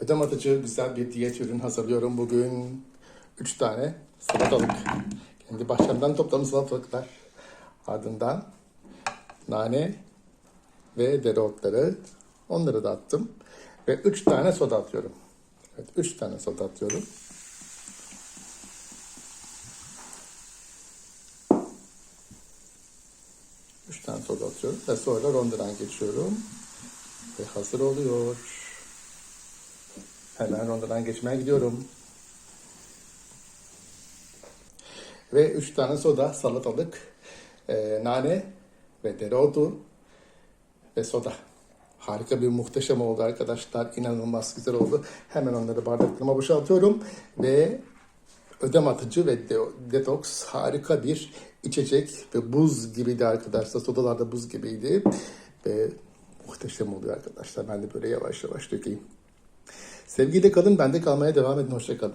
Ödem atıcı güzel bir diyet ürün hazırlıyorum bugün. 3 tane salatalık. Kendi bahçemden topladığım salatalıklar. Ardından nane ve dereotları. Onları da attım. Ve 3 tane soda atıyorum. Evet 3 tane soda atıyorum. Üç tane soda atıyorum ve sonra rondodan geçiyorum. Ve hazır oluyor. Hemen rondodan geçmeye gidiyorum. Ve üç tane soda, salatalık, e, nane ve dereotu ve soda. Harika bir muhteşem oldu arkadaşlar. İnanılmaz güzel oldu. Hemen onları bardaklarıma boşaltıyorum ve ödem atıcı ve de- detoks harika bir içecek ve buz gibiydi arkadaşlar. Sodalar da buz gibiydi ve muhteşem oluyor arkadaşlar. Ben de böyle yavaş yavaş dökeyim. Sevgiyle kalın, bende kalmaya devam edin. Hoşça kalın.